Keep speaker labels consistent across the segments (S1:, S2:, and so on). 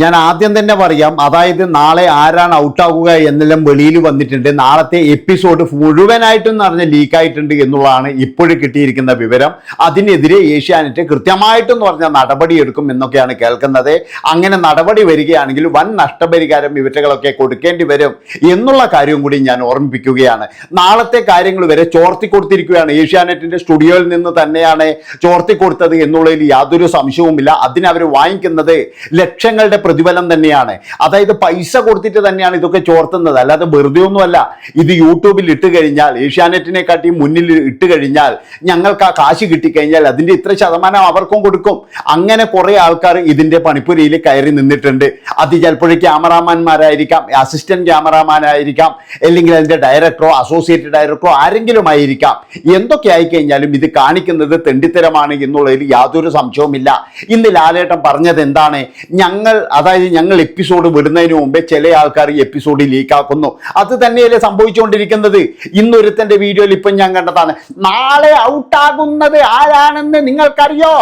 S1: ഞാൻ ആദ്യം തന്നെ പറയാം അതായത് നാളെ ആരാണ് ഔട്ടാകുക എന്നെല്ലാം വെളിയിൽ വന്നിട്ടുണ്ട്. നാളത്തെ എപ്പിസോഡ് മുഴുവനായിട്ടും പറഞ്ഞ ലീക്കായിട്ടുണ്ട് എന്നുള്ളതാണ് ഇപ്പോഴും കിട്ടിയിരിക്കുന്ന വിവരം. അതിനെതിരെ ഏഷ്യാനെറ്റ് കൃത്യമായിട്ടും പറഞ്ഞ നടപടിയെടുക്കും എന്നൊക്കെയാണ് കേൾക്കുന്നത്. അങ്ങനെ നടപടി വരികയാണെങ്കിൽ വൻ നഷ്ടപരിഹാരം ഇവറ്റകളൊക്കെ കൊടുക്കേണ്ടി വരും എന്നുള്ള കാര്യവും കൂടി ഞാൻ ഓർമ്മിപ്പിക്കുകയാണ്. നാളത്തെ കാര്യങ്ങൾ വരെ ചോർത്തി കൊടുത്തിരിക്കുകയാണ്. ഏഷ്യാനെറ്റിന്റെ സ്റ്റുഡിയോയിൽ നിന്ന് തന്നെയാണ് ചോർത്തി കൊടുത്തത് എന്നുള്ളതിൽ യാതൊരു സംശയവുമില്ല. അതിനവർ വാങ്ങിക്കുന്നത് ലക്ഷങ്ങളുടെ പ്രതിഫലം തന്നെയാണ്. അതായത് പൈസ കൊടുത്തിട്ട് തന്നെയാണ് ഇതൊക്കെ ചോർത്തുന്നത്. അല്ലാതെ വെറുതെ ഒന്നുമല്ല ഇത് യൂട്യൂബിൽ ഇട്ട് കഴിഞ്ഞാൽ ഏഷ്യാനെറ്റിനെ കാട്ടി മുന്നിൽ ഇട്ട് കഴിഞ്ഞാൽ ഞങ്ങൾക്ക് ആ കാശ് കിട്ടിക്കഴിഞ്ഞാൽ അതിന്റെ ഇത്ര ശതമാനം അവർക്കും കൊടുക്കും. അങ്ങനെ കുറേ ആൾക്കാർ ഇതിന്റെ പണിപ്പുരയിൽ കയറി നിന്നിട്ടുണ്ട്. അത് ചിലപ്പോൾ ക്യാമറാമാൻമാരായിരിക്കാം അസിസ്റ്റന്റ് ക്യാമറാമാനായിരിക്കാം അല്ലെങ്കിൽ അതിന്റെ ഡയറക്ടറോ അസോസിയേറ്റ് ഡയറക്ടറോ ആരെങ്കിലും ആയിരിക്കാം. എന്തൊക്കെ ആയിക്കഴിഞ്ഞാലും ഇത് കാണിക്കുന്നത് തെണ്ടിത്തരമാണ് എന്നുള്ളതിൽ യാതൊരു സംശയവുമില്ല. ഇന്ന് ലാലേട്ടൻ പറഞ്ഞത് എന്താണ്? ഞങ്ങൾ അതായത് ഞങ്ങൾ എപ്പിസോഡ് വിടുന്നതിന് മുമ്പേ ചില ആൾക്കാർ ഈ എപ്പിസോഡ് ലീക്കാക്കുന്നു അത് തന്നെയല്ലേ സംഭവിച്ചുകൊണ്ടിരിക്കുന്നത്? ഇന്നൊരുത്തന്റെ വീഡിയോയിൽ ഇപ്പം ഞാൻ കണ്ടതാണ്. നാളെ ഔട്ടാകുന്നത് ആരാണെന്ന് നിങ്ങൾക്കറിയോ?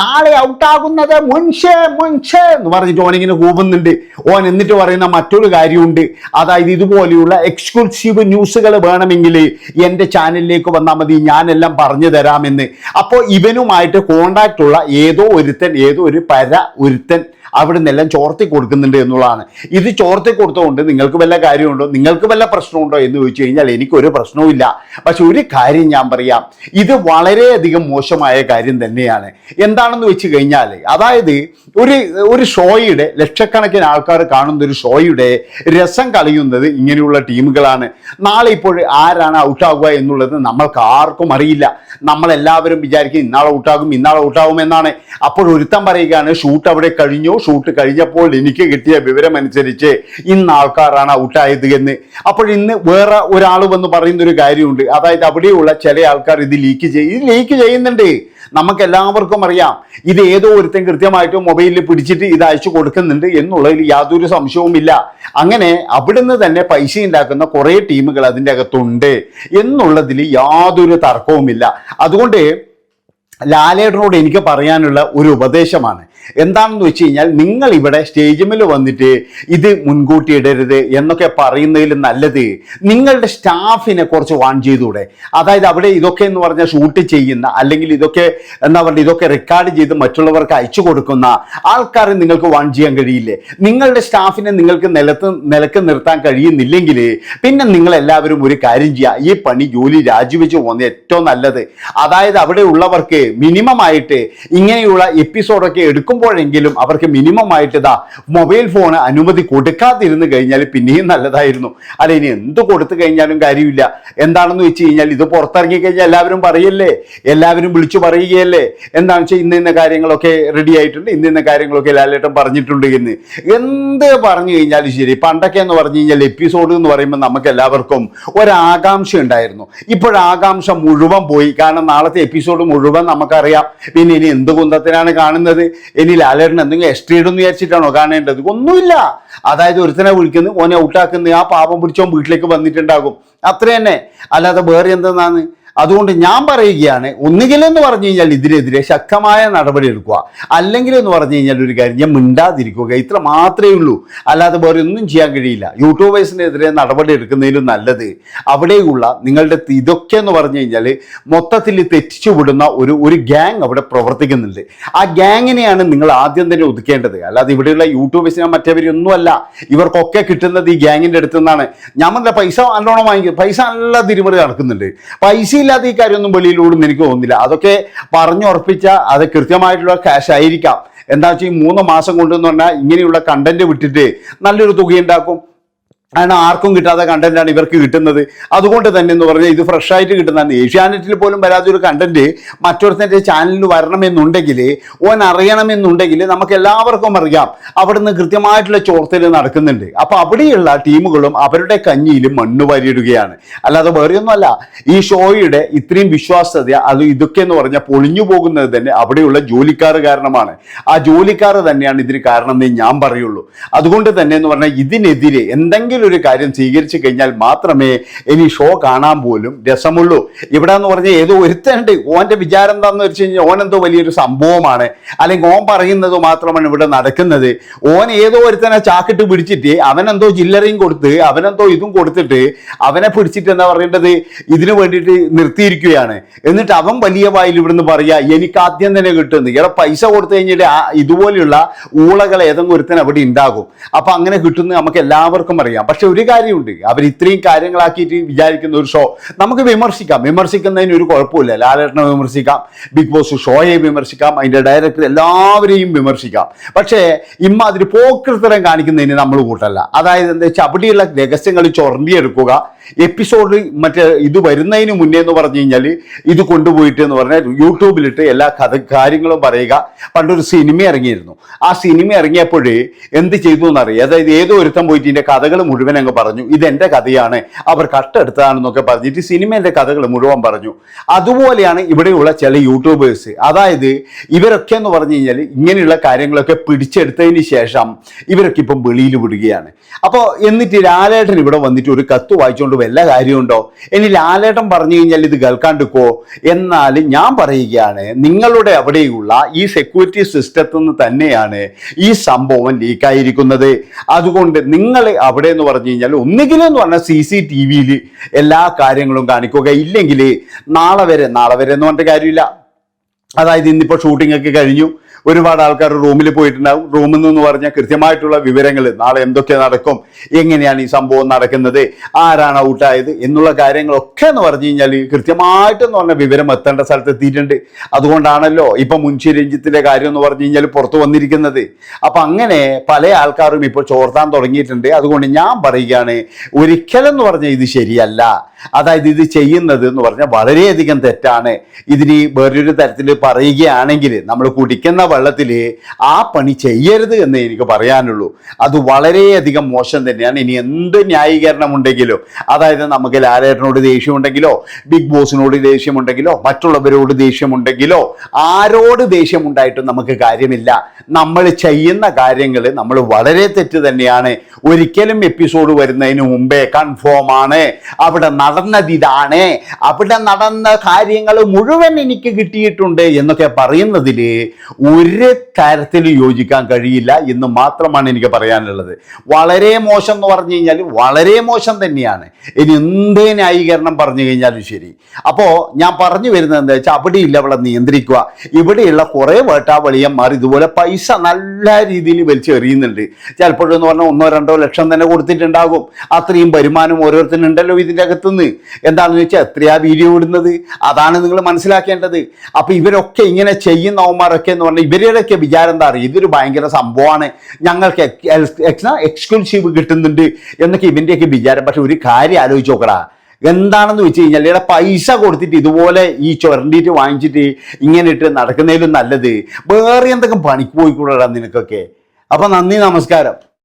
S1: നാളെ ഔട്ടാകുന്നത് മുൻഷേ മുൻഷേ എന്ന് പറഞ്ഞിട്ട് ഓനിങ്ങനെ കൂവുന്നുണ്ട്. ഓൻ എന്നിട്ട് പറയുന്ന മറ്റൊരു കാര്യമുണ്ട്. അതായത് ഇതുപോലെയുള്ള എക്സ്ക്ലൂസീവ് ന്യൂസുകൾ വേണമെങ്കിൽ എന്റെ ചാനലിലേക്ക് വന്നാൽ മതി ഞാനെല്ലാം പറഞ്ഞു തരാമെന്ന്. അപ്പോൾ ഇവനുമായിട്ട് കോണ്ടാക്ട് ഉള്ള ഏതോ ഒരുത്തൻ ഏതോ ഒരു പര ഒരുത്തൻ അവിടെ നിന്നെല്ലാം ചോർത്തി കൊടുക്കുന്നുണ്ട് എന്നുള്ളതാണ്. ഇത് ചോർത്തി കൊടുത്തുകൊണ്ട് നിങ്ങൾക്ക് വല്ല കാര്യമുണ്ടോ? നിങ്ങൾക്ക് വല്ല പ്രശ്നമുണ്ടോ എന്ന് ചോദിച്ചു കഴിഞ്ഞാൽ എനിക്കൊരു പ്രശ്നവുമില്ല പക്ഷെ ഒരു കാര്യം ഞാൻ പറയാം. ഇത് വളരെയധികം മോശമായ കാര്യം തന്നെയാണ്. എന്താണെന്ന് വെച്ച് കഴിഞ്ഞാൽ അതായത് ഒരു ഒരു ഷോയുടെ ലക്ഷക്കണക്കിന് ആൾക്കാർ കാണുന്ന ഒരു ഷോയുടെ രസം കളയുന്നത് ഇങ്ങനെയുള്ള ടീമുകളാണ്. നാളെ ഇപ്പോൾ ആരാണ് ഔട്ടാകുക എന്നുള്ളത് നമ്മൾക്ക് ആർക്കും അറിയില്ല. നമ്മളെല്ലാവരും വിചാരിക്കും ഇന്നാളെ ഔട്ടാകും ഇന്നാളെ ഔട്ടാകും എന്നാണ്. അപ്പോൾ ഒരുത്തം പറയുകയാണ് ഷൂട്ട് അവിടെ കഴിഞ്ഞു? ഷൂട്ട് കഴിഞ്ഞപ്പോൾ എനിക്ക് കിട്ടിയ വിവരം അനുസരിച്ച് ഇന്ന് ആൾക്കാരാണ് ഔട്ടായത് എന്ന്. അപ്പോൾ ഇന്ന് വേറെ ഒരാൾ വന്ന് പറയുന്ന ഒരു കാര്യമുണ്ട്. അതായത് അവിടെയുള്ള ചില ആൾക്കാർ ഇത് ലീക്ക് ചെയ്യും ഇത് ലീക്ക് ചെയ്യുന്നുണ്ട്. നമുക്ക് എല്ലാവർക്കും അറിയാം. ഇത് ഏതോ ഒരുത്തൻ കൃത്യമായിട്ട് മൊബൈലിൽ പിടിച്ചിട്ട് ഇത് അയച്ചു കൊടുക്കുന്നുണ്ട് എന്നുള്ളതിൽ യാതൊരു സംശയവുമില്ല. അങ്ങനെ അവിടുന്ന് തന്നെ പൈസ ഉണ്ടാക്കുന്ന കുറേ ടീമുകൾ അതിന്റെ അകത്തുണ്ട് എന്നുള്ളതിൽ യാതൊരു തർക്കവുമില്ല. അതുകൊണ്ട് ലാലേട്ടനോട് എനിക്ക് പറയാനുള്ള ഒരു ഉപദേശമാണ്. എന്താണെന്ന് വെച്ച് കഴിഞ്ഞാൽ നിങ്ങൾ ഇവിടെ സ്റ്റേജിമിൽ വന്നിട്ട് ഇത് മുൻകൂട്ടി ഇടരുത് എന്നൊക്കെ പറയുന്നതിൽ നല്ലത് നിങ്ങളുടെ സ്റ്റാഫിനെ കുറച്ച് വാൺ ചെയ്തൂടെ അതായത് അവിടെ ഇതൊക്കെ എന്ന് പറഞ്ഞാൽ ഷൂട്ട് ചെയ്യുന്ന അല്ലെങ്കിൽ ഇതൊക്കെ എന്താ പറയുക ഇതൊക്കെ റെക്കോർഡ് ചെയ്ത് മറ്റുള്ളവർക്ക് അയച്ചു കൊടുക്കുന്ന ആൾക്കാരെ നിങ്ങൾക്ക് വാൺ ചെയ്യാൻ കഴിയില്ലേ? നിങ്ങളുടെ സ്റ്റാഫിനെ നിങ്ങൾക്ക് നിലത്ത് നിലയ്ക്ക് നിർത്താൻ കഴിയുന്നില്ലെങ്കിൽ പിന്നെ നിങ്ങൾ എല്ലാവരും ഒരു കാര്യം ചെയ്യുക. ഈ പണി ജോലി രാജിവെച്ച് പോകുന്നത് ഏറ്റവും നല്ലത്. അതായത് അവിടെ ഉള്ളവർക്ക് മിനിമം ആയിട്ട് ഇങ്ങനെയുള്ള എപ്പിസോഡൊക്കെ എടുക്കുമ്പോഴെങ്കിലും അവർക്ക് മിനിമം ആയിട്ട് ഇതാ മൊബൈൽ ഫോൺ അനുമതി കൊടുക്കാതിരുന്ന് കഴിഞ്ഞാൽ പിന്നെയും നല്ലതായിരുന്നു. അല്ല ഇനി എന്ത് കൊടുത്തു കഴിഞ്ഞാലും കാര്യമില്ല. എന്താണെന്ന് വെച്ച് കഴിഞ്ഞാൽ ഇത് പുറത്തിറങ്ങി കഴിഞ്ഞാൽ എല്ലാവരും പറയല്ലേ? എല്ലാവരും വിളിച്ചു പറയുകയല്ലേ? എന്താണെന്ന് വെച്ചാൽ ഇന്ന ഇന്ന കാര്യങ്ങളൊക്കെ റെഡി ആയിട്ടുണ്ട് ഇന്ന ഇന്ന കാര്യങ്ങളൊക്കെ ലാലേട്ടൻ പറഞ്ഞിട്ടുണ്ട് എന്ന്. എന്ത് പറഞ്ഞു കഴിഞ്ഞാലും ശരി പണ്ടൊക്കെ എന്ന് പറഞ്ഞു കഴിഞ്ഞാൽ എപ്പിസോഡ് എന്ന് പറയുമ്പോൾ നമുക്ക് എല്ലാവർക്കും ഒരാകാംക്ഷ ഉണ്ടായിരുന്നു. ഇപ്പോഴാകാംക്ഷ മുഴുവൻ പോയി. കാരണം നാളത്തെ എപ്പിസോഡ് മുഴുവൻ നമുക്കറിയാം. പിന്നെ ഇനി എന്ത് കുന്തത്തിനാണ് കാണുന്നത്? ഇനി ലാലേട്ടൻ എന്തെങ്കിലും എക്സ്ട്രീ ഇടും വിചാരിച്ചിട്ടാണോ കാണേണ്ടത്? ഒന്നുമില്ല. അതായത് ഒരുത്തനെ വിളിക്കുന്നു ഓനെ ഔട്ടാക്കുന്ന ആ പാപം പിടിച്ചോൻ വീട്ടിലേക്ക് വന്നിട്ടുണ്ടാകും. അത്ര തന്നെ അല്ലാതെ വേറെ എന്തെന്നാണ്? അതുകൊണ്ട് ഞാൻ പറയുകയാണ് ഒന്നുകിലെന്ന് പറഞ്ഞു കഴിഞ്ഞാൽ ഇതിനെതിരെ ശക്തമായ നടപടി എടുക്കുക. അല്ലെങ്കിൽ എന്ന് പറഞ്ഞു കഴിഞ്ഞാൽ ഒരു കാര്യം ഞാൻ മിണ്ടാതിരിക്കുക ഇത്ര മാത്രമേ ഉള്ളൂ. അല്ലാതെ വേറെ ഒന്നും ചെയ്യാൻ കഴിയില്ല. യൂട്യൂബേഴ്സിനെതിരെ നടപടി എടുക്കുന്നതിലും നല്ലത് അവിടെയുള്ള നിങ്ങളുടെ ഇതൊക്കെ എന്ന് പറഞ്ഞു കഴിഞ്ഞാൽ മൊത്തത്തിൽ തെറ്റിച്ചു വിടുന്ന ഒരു ഒരു ഗ്യാങ് അവിടെ പ്രവർത്തിക്കുന്നുണ്ട്. ആ ഗ്യാങ്ങിനെയാണ് നിങ്ങൾ ആദ്യം തന്നെ ഒതുക്കേണ്ടത്. അല്ലാതെ ഇവിടെയുള്ള യൂട്യൂബേഴ്സിനെ മറ്റവരൊന്നുമല്ല. ഇവർക്കൊക്കെ കിട്ടുന്നത് ഈ ഗ്യാങ്ങിന്റെ അടുത്തു നിന്നാണ്. ഞാൻ പൈസ നല്ലോണം വാങ്ങിക്കും പൈസ നല്ല തിരിമറി നടക്കുന്നുണ്ട്. പൈസ ഇല്ലാത്ത ഈ കാര്യമൊന്നും വെളിയിലൂടും എനിക്ക് തോന്നുന്നില്ല. അതൊക്കെ പറഞ്ഞുറപ്പിച്ച അത് കൃത്യമായിട്ടുള്ള ക്യാഷ് ആയിരിക്കാം. എന്താ വെച്ചാൽ ഈ മൂന്ന് മാസം കൊണ്ടെന്ന് പറഞ്ഞാൽ ഇങ്ങനെയുള്ള കണ്ടന്റ് വിട്ടിട്ട് നല്ലൊരു തുക ഉണ്ടാക്കും കാരണം ആർക്കും കിട്ടാത്ത കണ്ടന്റാണ് ഇവർക്ക് കിട്ടുന്നത്. അതുകൊണ്ട് തന്നെ എന്ന് പറഞ്ഞാൽ ഇത് ഫ്രഷ് ആയിട്ട് കിട്ടുന്നതാണ്. ഏഷ്യാനെറ്റിൽ പോലും വരാത്ത ഒരു കണ്ടന്റ് മറ്റൊരുത്തന്റെ ചാനലിൽ വരണമെന്നുണ്ടെങ്കിൽ ഓൻ അറിയണമെന്നുണ്ടെങ്കിൽ നമുക്ക് എല്ലാവർക്കും അറിയാം. അവിടുന്ന് കൃത്യമായിട്ടുള്ള ചോർത്തൽ നടക്കുന്നുണ്ട്. അപ്പോൾ അവിടെയുള്ള ടീമുകളും അവരുടെ കഞ്ഞിയിൽ മണ്ണ് വരിയിടുകയാണ്. അല്ലാതെ വേറെയൊന്നുമല്ല. ഈ ഷോയുടെ ഇത്രയും വിശ്വാസ്യത അത് ഇതൊക്കെ എന്ന് പറഞ്ഞാൽ പൊളിഞ്ഞു പോകുന്നത് തന്നെ അവിടെയുള്ള ജോലിക്കാർ കാരണമാണ്. ആ ജോലിക്കാർ തന്നെയാണ് ഇതിന് കാരണം എന്ന് ഞാൻ പറയുള്ളൂ. അതുകൊണ്ട് തന്നെ എന്ന് പറഞ്ഞാൽ ഇതിനെതിരെ എന്തെങ്കിലും എന്തെങ്കിലും ഒരു കാര്യം സ്വീകരിച്ചു കഴിഞ്ഞാൽ മാത്രമേ ഇനി ഷോ കാണാൻ പോലും രസമുള്ളൂ. ഇവിടെ എന്ന് പറഞ്ഞാൽ ഏതോ ഒരുത്തനുണ്ട്. ഓന്റെ വിചാരം എന്താന്ന് വെച്ച് കഴിഞ്ഞാൽ ഓൻ എന്തോ വലിയൊരു സംഭവമാണ്. അല്ലെങ്കിൽ ഓൻ പറയുന്നത് മാത്രമാണ് ഇവിടെ നടക്കുന്നത്. ഓൻ ഏതോ ഒരുത്തനെ ചാക്കിട്ട് പിടിച്ചിട്ട് അവനെന്തോ ചില്ലറയും കൊടുത്ത് അവനെന്തോ ഇതും കൊടുത്തിട്ട് അവനെ പിടിച്ചിട്ട് എന്താ പറയേണ്ടത്? ഇതിനു വേണ്ടിയിട്ട് നിർത്തിയിരിക്കുകയാണ്. എന്നിട്ട് അവൻ വലിയ വായിൽ ഇവിടുന്ന് പറയുക എനിക്ക് ആദ്യം തന്നെ കിട്ടുന്നു. ഇവിടെ പൈസ കൊടുത്തു കഴിഞ്ഞിട്ട് ഇതുപോലെയുള്ള ഊളകൾ ഏതെങ്കിലും ഒരുത്തൻ അവിടെ ഉണ്ടാകും. അപ്പൊ അങ്ങനെ കിട്ടുന്നത് നമുക്ക് എല്ലാവർക്കും അറിയാം. പക്ഷെ ഒരു കാര്യമുണ്ട്. അവർ ഇത്രയും കാര്യങ്ങളാക്കിയിട്ട് വിചാരിക്കുന്ന ഒരു ഷോ നമുക്ക് വിമർശിക്കാം. വിമർശിക്കുന്നതിന് ഒരു കുഴപ്പമില്ല. ലാലേട്ടനെ വിമർശിക്കാം. Big boss ഷോയെ വിമർശിക്കാം. അതിന്റെ ഡയറക്ടർ എല്ലാവരെയും വിമർശിക്കാം. പക്ഷേ ഇമ്മാതിരി പോക്കൃത്തരം കാണിക്കുന്നതിന് നമ്മൾ കൂട്ടല്ല. അതായത് എന്താ വെച്ചാൽ അവിടെയുള്ള രഹസ്യങ്ങൾ ചൊറണ്ടിയെടുക്കുക എപ്പിസോഡ് മറ്റേ ഇത് വരുന്നതിന് മുന്നേ എന്ന് പറഞ്ഞു കഴിഞ്ഞാൽ ഇത് കൊണ്ടുപോയിട്ട് എന്ന് പറഞ്ഞാൽ യൂട്യൂബിലിട്ട് എല്ലാ കഥ കാര്യങ്ങളും പറയുക. പണ്ടൊരു സിനിമ ഇറങ്ങിയിരുന്നു. ആ സിനിമ ഇറങ്ങിയപ്പോൾ എന്ത് ചെയ്തു എന്നറിയാം. അതായത് ഏതോ ഒരുത്തം പോയിട്ട് ഇതിന്റെ കഥകൾ മുഴുവൻ അങ്ങ് പറഞ്ഞു. ഇത് എന്റെ കഥയാണ്. അവർ കട്ടെടുത്തതാണെന്നൊക്കെ പറഞ്ഞിട്ട് സിനിമേന്റെ കഥകൾ മുഴുവൻ പറഞ്ഞു. അതുപോലെയാണ് ഇവിടെയുള്ള ചില യൂട്യൂബേഴ്സ്. അതായത് ഇവരൊക്കെ എന്ന് പറഞ്ഞു കഴിഞ്ഞാൽ ഇങ്ങനെയുള്ള കാര്യങ്ങളൊക്കെ പിടിച്ചെടുത്തതിന് ശേഷം ഇവരൊക്കെ ഇപ്പം വെളിയിൽ വിടുകയാണ്. അപ്പോൾ എന്നിട്ട് ലാലേട്ടൻ ഇവിടെ വന്നിട്ട് ഒരു കത്ത് വായിച്ചുകൊണ്ട് വല്ല കാര്യമുണ്ടോ? ഇനി ലാലേട്ടൻ പറഞ്ഞു കഴിഞ്ഞാൽ ഇത് കേൾക്കാണ്ടിക്കോ എന്നാൽ ഞാൻ പറയുകയാണ് നിങ്ങളുടെ അവിടെയുള്ള ഈ സെക്യൂരിറ്റി സിസ്റ്റത്തിൽ നിന്ന് തന്നെയാണ് ഈ സംഭവം ലീക്കായിരിക്കുന്നത് അതുകൊണ്ട് നിങ്ങൾ അവിടെ എന്ന് പറഞ്ഞു കഴിഞ്ഞാൽ ഒന്നുകിലും എന്ന് പറഞ്ഞാൽ സി സി ടി വിയിൽ എല്ലാ കാര്യങ്ങളും കാണിക്കുക. ഇല്ലെങ്കിൽ നാളെ വരെ നാളെ വരെ എന്ന് പറഞ്ഞിട്ട് കാര്യമില്ല. അതായത് ഇന്നിപ്പോൾ ഷൂട്ടിംഗ് ഒക്കെ കഴിഞ്ഞു. ഒരുപാട് ആൾക്കാർ റൂമിൽ പോയിട്ടുണ്ടാവും. റൂമിൽ നിന്ന് പറഞ്ഞ കൃത്യമായിട്ടുള്ള വിവരങ്ങൾ നാളെ എന്തൊക്കെ നടക്കും എങ്ങനെയാണ് ഈ സംഭവം നടക്കുന്നത് ആരാണ് ഔട്ടായത് എന്നുള്ള കാര്യങ്ങളൊക്കെ എന്ന് പറഞ്ഞു കഴിഞ്ഞാൽ കൃത്യമായിട്ടെന്ന് പറഞ്ഞ വിവരം എത്തേണ്ട സ്ഥലത്ത് എത്തിയിട്ടുണ്ട്. അതുകൊണ്ടാണല്ലോ ഇപ്പൊ മുൻഷി രഞ്ജിത്തിന്റെ കാര്യം എന്ന് പറഞ്ഞു കഴിഞ്ഞാൽ പുറത്തു വന്നിരിക്കുന്നത്. അപ്പൊ അങ്ങനെ പല ആൾക്കാരും ഇപ്പോൾ ചോർത്താൻ തുടങ്ങിയിട്ടുണ്ട്. അതുകൊണ്ട് ഞാൻ പറയുകയാണ് ഒരിക്കലെന്ന് പറഞ്ഞാൽ ഇത് ശരിയല്ല. അതായത് ഇത് ചെയ്യുന്നത് എന്ന് പറഞ്ഞാൽ വളരെയധികം തെറ്റാണ്. ഇതിന് വേറൊരു തരത്തിൽ പറയുകയാണെങ്കിൽ നമ്മൾ കുടിക്കുന്ന വെള്ളത്തിൽ ആ പണി ചെയ്യരുത് എന്ന് എനിക്ക് പറയാനുള്ളൂ. അത് വളരെയധികം മോശം തന്നെയാണ്. ഇനി എന്ത് ന്യായീകരണം ഉണ്ടെങ്കിലോ അതായത് നമുക്ക് ലാലേട്ടനോട് ദേഷ്യമുണ്ടെങ്കിലോ ബിഗ് ബോസിനോട് ദേഷ്യമുണ്ടെങ്കിലോ മറ്റുള്ളവരോട് ദേഷ്യമുണ്ടെങ്കിലോ ആരോട് ദേഷ്യമുണ്ടായിട്ടും നമുക്ക് കാര്യമില്ല. നമ്മൾ ചെയ്യുന്ന കാര്യങ്ങൾ നമ്മൾ വളരെ തെറ്റ് തന്നെയാണ്. ഒരിക്കലും എപ്പിസോഡ് വരുന്നതിന് മുമ്പേ കൺഫേം ആണ്. അവിടെ നടന്നത് ഇതാണ്. അവിടെ നടന്ന കാര്യങ്ങൾ മുഴുവൻ എനിക്ക് കിട്ടിയിട്ടുണ്ട് എന്നൊക്കെ പറയുന്നതിൽ തരത്തിലും യോജിക്കാൻ കഴിയില്ല എന്ന് മാത്രമാണ് എനിക്ക് പറയാനുള്ളത്. വളരെ മോശം എന്ന് പറഞ്ഞു കഴിഞ്ഞാൽ വളരെ മോശം തന്നെയാണ്. ഇനി എന്തേ ന്യായീകരണം പറഞ്ഞു കഴിഞ്ഞാലും ശരി. അപ്പോൾ ഞാൻ പറഞ്ഞു വരുന്നത് എന്താ വെച്ചാൽ അവിടെയില്ല അവളെ നിയന്ത്രിക്കുക. ഇവിടെയുള്ള കുറേ വേട്ടാവളിയന്മാർ ഇതുപോലെ പൈസ നല്ല രീതിയിൽ വലിച്ചെറിയുന്നുണ്ട്. ചിലപ്പോഴെന്ന് പറഞ്ഞാൽ ഒന്നോ രണ്ടോ ലക്ഷം തന്നെ കൊടുത്തിട്ടുണ്ടാകും. അത്രയും വരുമാനം ഓരോരുത്തരും ഉണ്ടല്ലോ ഇതിന്റെ അകത്തുനിന്ന് എന്താണെന്ന് വെച്ചാൽ എത്രയാ വീഡിയോ ഇടുന്നത്? അതാണ് നിങ്ങൾ മനസ്സിലാക്കേണ്ടത്. അപ്പോൾ ഇവരൊക്കെ ഇങ്ങനെ ചെയ്യുന്നവന്മാരൊക്കെ എന്ന് പറഞ്ഞാൽ ഇവരുടെയൊക്കെ വിചാരം എന്താ പറയുക ഇതൊരു ഭയങ്കര സംഭവമാണ്. ഞങ്ങൾക്ക് എക്സ്ക്ലൂസീവ് കിട്ടുന്നുണ്ട് എന്നൊക്കെ ഇവന്റെയൊക്കെ വിചാരം. പക്ഷെ ഒരു കാര്യം ആലോചിച്ച് നോക്കടാ. എന്താണെന്ന് വെച്ച് കഴിഞ്ഞാൽ ഇവിടെ പൈസ കൊടുത്തിട്ട് ഇതുപോലെ ഈ ചുരണ്ടിയിട്ട് വാങ്ങിച്ചിട്ട് ഇങ്ങനെ ഇട്ട് നടക്കുന്നതിലും നല്ലത്. വേറെ എന്തൊക്കെ പണിക്ക് പോയിക്കൂടാ നിനക്കൊക്കെ? അപ്പം നന്ദി നമസ്കാരം.